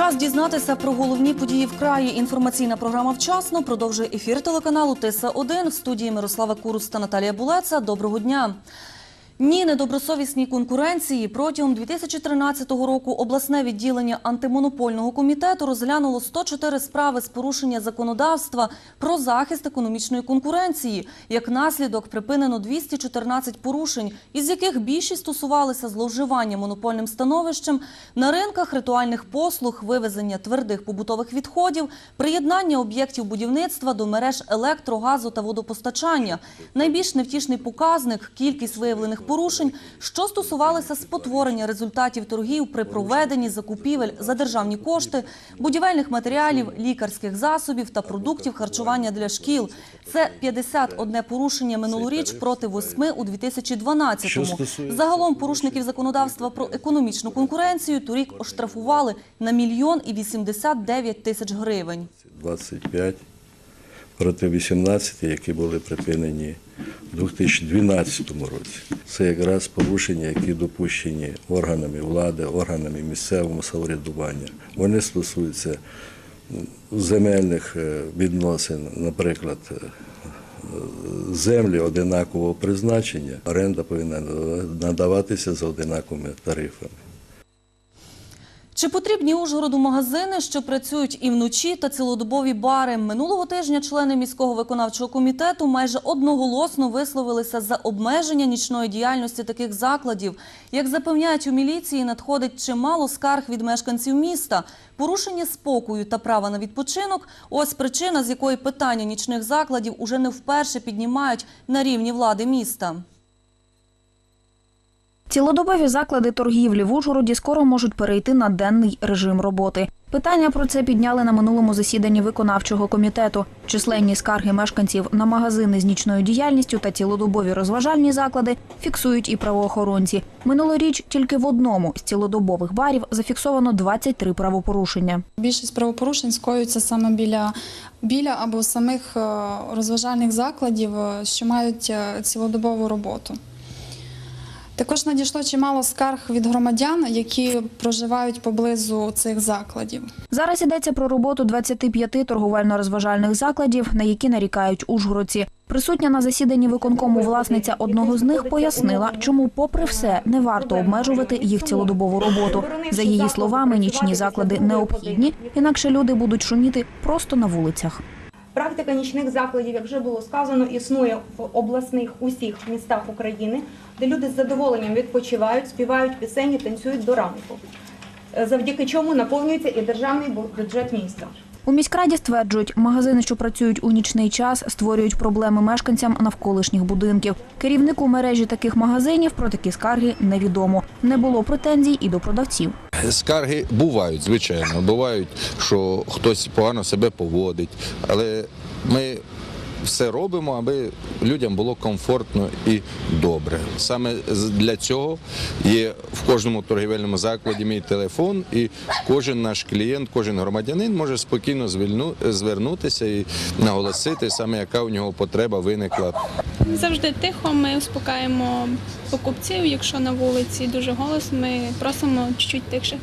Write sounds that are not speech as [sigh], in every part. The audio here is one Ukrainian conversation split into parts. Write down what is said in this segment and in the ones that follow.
Час дізнатися про головні події в краї. Інформаційна програма вчасно продовжує ефір телеканалу Тиса 1 в студії Мирослава Курус та Наталія Булеца. Доброго дня. Ні, недобросовісній конкуренції протягом 2013 року обласне відділення антимонопольного комітету розглянуло 104 справи з порушення законодавства про захист економічної конкуренції. Як наслідок припинено 214 порушень, із яких більшість стосувалися зловживання монопольним становищем на ринках ритуальних послуг, вивезення твердих побутових відходів, приєднання об'єктів будівництва до мереж електро, газу та водопостачання. Найбільш невтішний показник кількість виявлених порушень, що стосувалися спотворення результатів торгів при проведенні закупівель за державні кошти, будівельних матеріалів, лікарських засобів та продуктів харчування для шкіл. Це 51 порушення минулоріч проти 8 у 2012-му. Що Загалом порушників законодавства про економічну конкуренцію торік оштрафували на мільйон і 89 тисяч гривень. 25 проти 18, які були припинені у 2012 році. Це якраз порушення, які допущені органами влади, органами місцевого самоврядування. Вони стосуються земельних е, відносин, наприклад, е, землі одинакового призначення, оренда повинна надаватися за одинаковими тарифами. Чи потрібні Ужгороду магазини, що працюють і вночі, та цілодобові бари? Минулого тижня члени міського виконавчого комітету майже одноголосно висловилися за обмеження нічної діяльності таких закладів. Як запевняють у міліції, надходить чимало скарг від мешканців міста. Порушення спокою та права на відпочинок – ось причина, з якої питання нічних закладів уже не вперше піднімають на рівні влади міста. Цілодобові заклади торгівлі в Ужгороді скоро можуть перейти на денний режим роботи. Питання про це підняли на минулому засіданні виконавчого комітету. Численні скарги мешканців на магазини з нічною діяльністю та цілодобові розважальні заклади фіксують і правоохоронці. Минулоріч тільки в одному з цілодобових барів зафіксовано 23 правопорушення. Більшість правопорушень скоюється саме біля, біля або самих е, розважальних закладів, е, що мають е, цілодобову роботу. Також надійшло чимало скарг від громадян, які проживають поблизу цих закладів. Зараз йдеться про роботу 25 торговельно-розважальних закладів, на які нарікають ужгородці. Присутня на засіданні виконкому власниця одного з них пояснила, чому, попри все, не варто обмежувати їх цілодобову роботу. За її словами, нічні заклади необхідні, інакше люди будуть шуміти просто на вулицях. Практика нічних закладів, як вже було сказано, існує в обласних усіх містах України, де люди з задоволенням відпочивають, співають пісені, танцюють до ранку. Е, Завдяки чому наповнюється і державний бюджет міста. У міськраді стверджують, магазини, що працюють у нічний час, створюють проблеми мешканцям навколишніх будинків. Керівнику мережі таких магазинів про такі скарги невідомо. Не було претензій і до продавців. Скарги бувають, звичайно. Бувають, що хтось погано себе поводить, але ми все робимо, аби людям було комфортно і добре. Саме для цього є в кожному торгівельному закладі мій телефон, і кожен наш клієнт, кожен громадянин може спокійно звернутися і наголосити, саме яка у нього потреба виникла Завжди тихо, ми успокаємо покупців. Якщо на вулиці дуже голосно, ми просимо чуть-чуть тихше.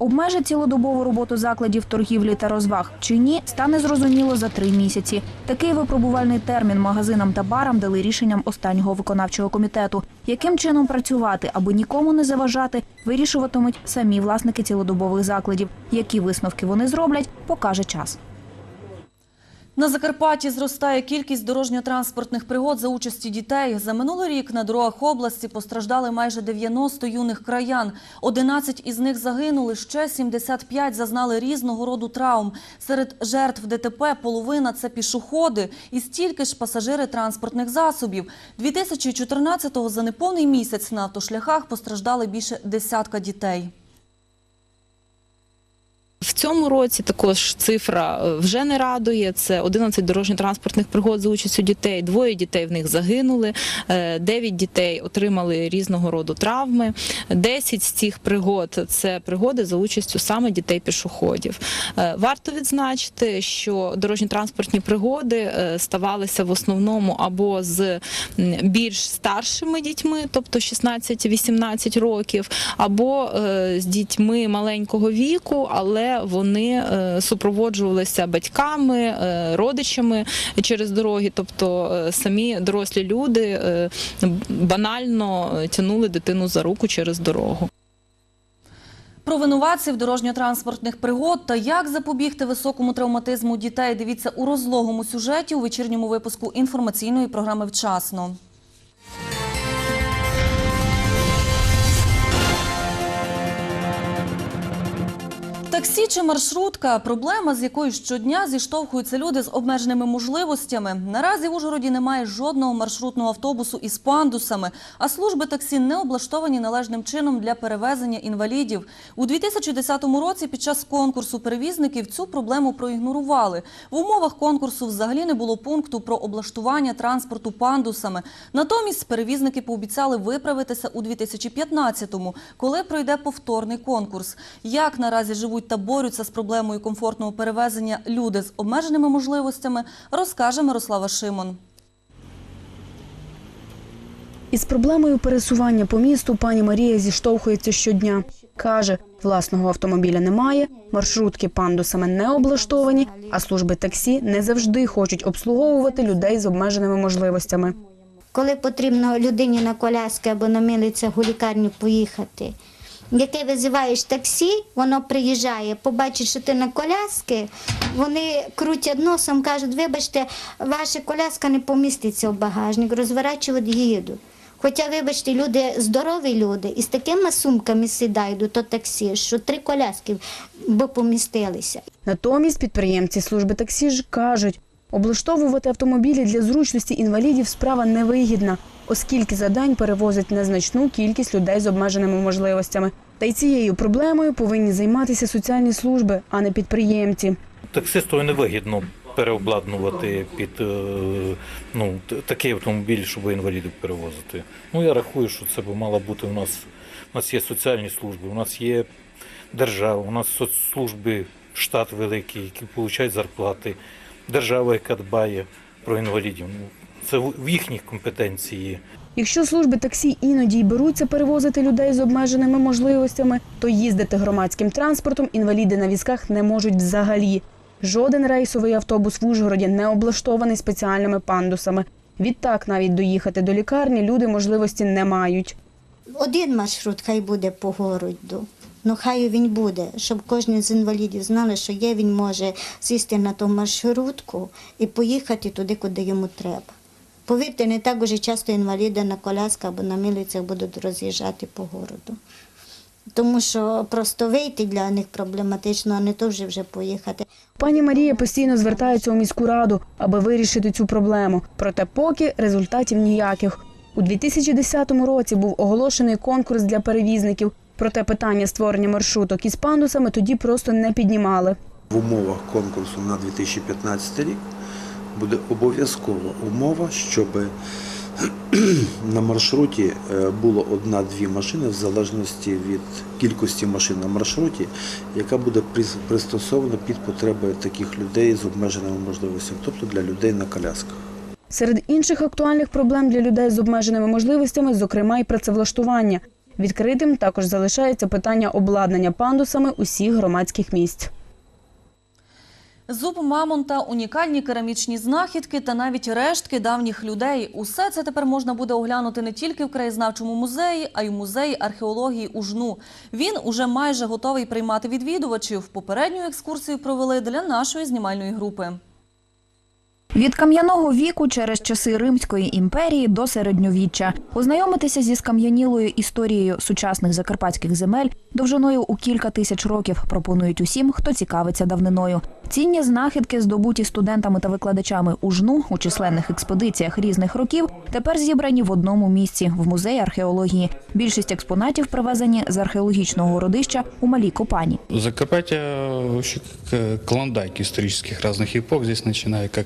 Обмежить цілодобову роботу закладів торгівлі та розваг чи ні, стане зрозуміло за три місяці. Такий випробувальний термін магазинам та барам дали рішенням останнього виконавчого комітету. Яким чином працювати, аби нікому не заважати, вирішуватимуть самі власники цілодобових закладів. Які висновки вони зроблять, покаже час. На Закарпатті зростає кількість дорожньо-транспортних пригод за участі дітей. За минулий рік на дорогах області постраждали майже 90 юних краян. 11 із них загинули, ще 75 зазнали різного роду травм. Серед жертв ДТП половина – це пішоходи і стільки ж пасажири транспортних засобів. 2014-го за неповний місяць на автошляхах постраждали більше десятка дітей. В цьому році також цифра е, вже не радує. Це 11 дорожньо-транспортних пригод за участю дітей. Двоє дітей в них загинули, е, 9 дітей отримали різного роду травми. 10 з цих пригод це пригоди за участю саме дітей-пішоходів. Е, Варто відзначити, що дорожньо-транспортні пригоди е, ставалися в основному або з більш старшими дітьми, тобто 16-18 років, або е, з дітьми маленького віку, але вони е, супроводжувалися батьками, е, родичами через дороги, тобто е, самі дорослі люди банально тянули дитину за руку через дорогу. Про винуватців дорожньо-транспортних пригод та як запобігти високому травматизму дітей дивіться у розлогому сюжеті у вечірньому випуску інформаційної програми «Вчасно». Таксі чи маршрутка – проблема, з якою щодня зіштовхуються люди з обмеженими можливостями. Наразі в Ужгороді немає жодного маршрутного автобусу із пандусами, а служби таксі не облаштовані належним чином для перевезення інвалідів. У 2010 році під час конкурсу перевізників цю проблему проігнорували. В умовах конкурсу взагалі не було пункту про облаштування транспорту пандусами. Натомість перевізники пообіцяли виправитися у 2015-му, коли пройде повторний конкурс. Як наразі живуть та борються з проблемою комфортного перевезення люди з обмеженими можливостями, розкаже Мирослава Шимон. Із проблемою пересування по місту пані Марія зіштовхується щодня. Каже, власного автомобіля немає, маршрутки пандусами не облаштовані, а служби таксі не завжди хочуть обслуговувати людей з обмеженими можливостями. коли потрібно людині на коляски або на милицях у лікарню поїхати. Яке визиваєш таксі, воно приїжджає, побачить, що ти на коляски, вони крутять носом, кажуть, вибачте, ваша коляска не поміститься в багажник, розворачувати їду. Хоча, вибачте, люди здорові люди і з такими сумками сідають до того таксі, що три коляски б помістилися. Натомість підприємці служби таксі ж кажуть, облаштовувати автомобілі для зручності інвалідів справа невигідна, оскільки за день перевозять незначну кількість людей з обмеженими можливостями. Та й цією проблемою повинні займатися соціальні служби, а не підприємці. Таксисту невигідно переобладнувати під е, ну, такий автомобіль, щоб інвалідів перевозити. Ну я рахую, що це б мало бути у нас. У нас є соціальні служби, у нас є держава, у нас соцслужби, штат великий, які отримують зарплати, держава, яка дбає про інвалідів. Ну, Це в в їхніх компетенції. Якщо служби таксі іноді й беруться перевозити людей з обмеженими можливостями, то їздити громадським транспортом інваліди на візках не можуть взагалі. Жоден рейсовий автобус в Ужгороді не облаштований спеціальними пандусами. Відтак навіть доїхати до лікарні люди можливості не мають. Один маршрут хай буде по городу. Ну хай він буде, щоб кожен з інвалідів знали, що є, він може сісти на ту маршрутку і поїхати туди, куди йому треба. Повірте, не так уже часто інваліди на колясках або на милицях будуть роз'їжджати по городу. Тому що просто вийти для них проблематично, а не то вже вже поїхати. Пані Марія постійно звертається у міську раду, аби вирішити цю проблему. Проте поки результатів ніяких. У 2010 році був оголошений конкурс для перевізників. Проте питання створення маршруток із пандусами тоді просто не піднімали. В умовах конкурсу на 2015 рік буде обов'язкова умова, щоб [clears throat] на маршруті е, було одна-дві машини в залежності від кількості машин на маршруті, яка буде прис- пристосована під потреби таких людей з обмеженими можливостями, тобто для людей на колясках. Серед інших актуальних проблем для людей з обмеженими можливостями, зокрема, і працевлаштування. Відкритим також залишається питання обладнання пандусами усіх громадських місць. Зуб мамонта, унікальні керамічні знахідки та навіть рештки давніх людей. Усе це тепер можна буде оглянути не тільки в краєзнавчому музеї, а й у музеї археології у Жну. Він уже майже готовий приймати відвідувачів. Попередню екскурсію провели для нашої знімальної групи. Від кам'яного віку через часи Римської імперії до середньовіччя ознайомитися зі скам'янілою історією сучасних закарпатських земель довжиною у кілька тисяч років пропонують усім, хто цікавиться давниною. Цінні знахідки, здобуті студентами та викладачами у жну у численних експедиціях різних років, тепер зібрані в одному місці в музеї археології. Більшість експонатів привезені з археологічного городища у малій Копані. Закарпатье вообще как э, клондайк исторических разных эпох. Здесь начиная как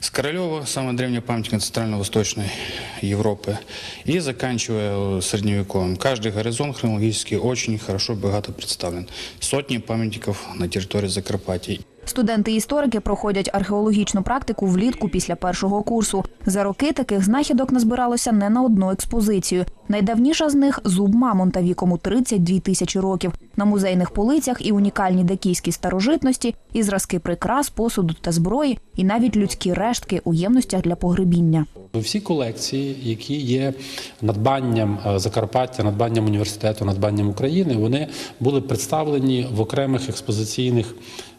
с Королева, самая древняя памятник Центрально-Восточной Европы, и заканчивая э, Средневековым. Каждый горизонт хронологически очень хорошо, богато представлен. Сотни памятников на территории Закарпатья. Студенти-історики проходять археологічну практику влітку після першого курсу. За роки таких знахідок назбиралося не на одну експозицію. Найдавніша з них зуб мамонта віком у 32 тисячі років. На музейних полицях і унікальні дакійські старожитності, і зразки прикрас, посуду та зброї, і навіть людські рештки у ємностях для погребіння. Всі колекції, які є надбанням е, Закарпаття, надбанням університету, надбанням України, вони були представлені в окремих експозиційних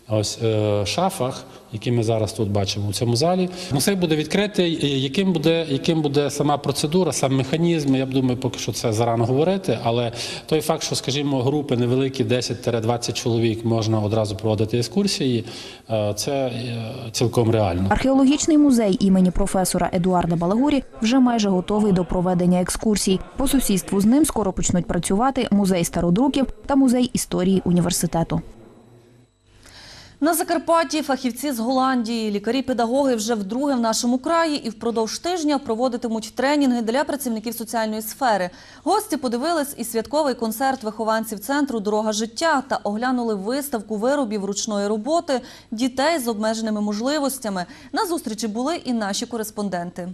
ось е, шафах, які ми зараз тут бачимо у цьому залі. Музей буде відкритий. Яким буде, яким буде сама процедура, сам механізм? Я б думаю, поки що це зарано говорити. Але той факт, що, скажімо, групи невеликі, 10-20 чоловік можна одразу проводити екскурсії, е, це е, цілком реально. Археологічний музей імені професора Едуарда Балагурі вже майже готовий до проведення екскурсій. По сусідству з ним скоро почнуть працювати музей стародруків та музей історії університету. На Закарпатті фахівці з Голландії, лікарі-педагоги вже вдруге в нашому краї і впродовж тижня проводитимуть тренінги для працівників соціальної сфери. Гості подивились і святковий концерт вихованців центру Дорога життя та оглянули виставку виробів ручної роботи дітей з обмеженими можливостями. На зустрічі були і наші кореспонденти.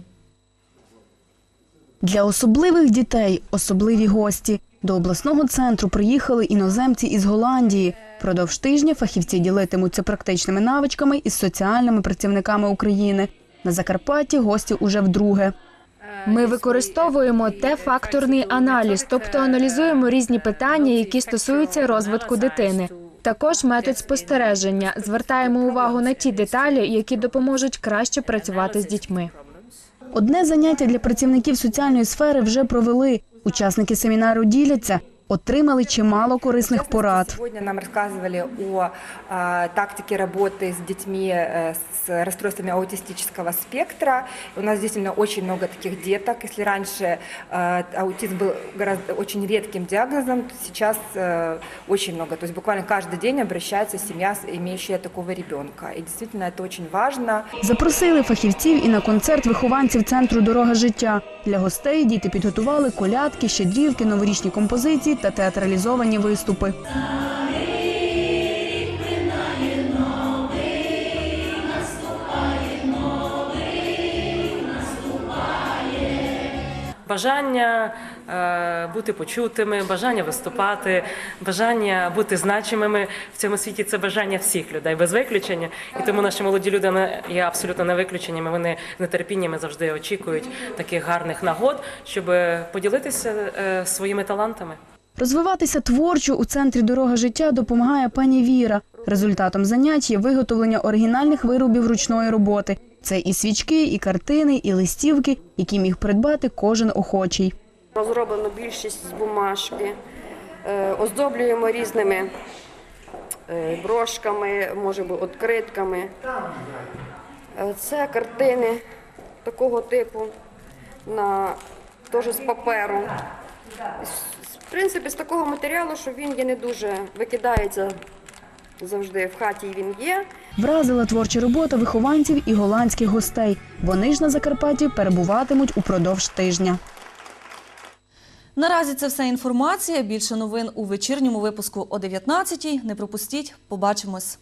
Для особливих дітей особливі гості. До обласного центру приїхали іноземці із Голландії. Продовж тижня фахівці ділитимуться практичними навичками із соціальними працівниками України. На Закарпатті гості уже вдруге. Ми використовуємо Т-факторний аналіз, тобто аналізуємо різні питання, які стосуються розвитку дитини. Також метод спостереження. Звертаємо увагу на ті деталі, які допоможуть краще працювати з дітьми. Одне заняття для працівників соціальної сфери вже провели. Учасники семінару діляться, отримали чимало корисних порад. Сегодня нам рассказывали о а, тактике работы с детьми э, с расстройствами аутистического спектра. У нас действительно очень много таких деток. Если раньше э, аутизм был гораздо очень редким диагнозом, то сейчас э, очень много. То есть буквально каждый день обращается семья, с- имеющая такого ребенка. И действительно это очень важно. Запросили фахівців і на концерт вихованців центру Дорога життя. Для гостей діти підготували колядки, щедрівки, новорічні композиції та театралізовані виступи. Бажання е, бути почутими, бажання виступати, бажання бути значимими в цьому світі це бажання всіх людей без виключення. І тому наші молоді люди не є абсолютно не виключеннями. Вони з нетерпіннями завжди очікують таких гарних нагод, щоб поділитися е, своїми талантами. Розвиватися творчо у центрі Дорога життя допомагає пані Віра. Результатом занять є виготовлення оригінальних виробів ручної роботи. Це і свічки, і картини, і листівки, які міг придбати кожен охочий. Розроблено більшість з бумажки, Е, оздоблюємо різними е, брошками, може бути, відкритками. Е, Це картини такого типу на теж з паперу. В принципі, з такого матеріалу, що він є не дуже викидається завжди в хаті. Він є. Вразила творча робота вихованців і голландських гостей. Вони ж на Закарпатті перебуватимуть упродовж тижня. Наразі це вся інформація. Більше новин у вечірньому випуску о 19-й. Не пропустіть. Побачимось.